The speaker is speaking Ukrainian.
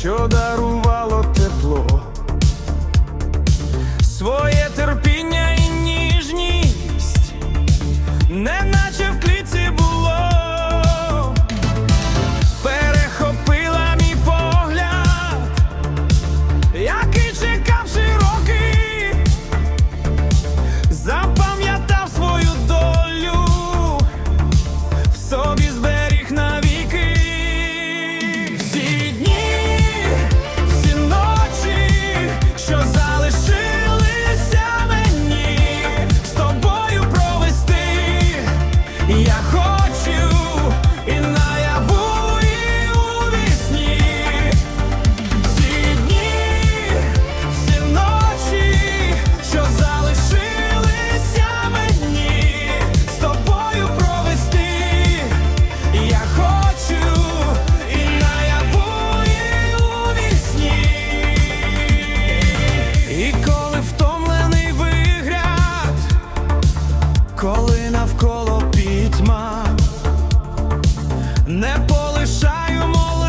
що дарував. Я полишаю молоді.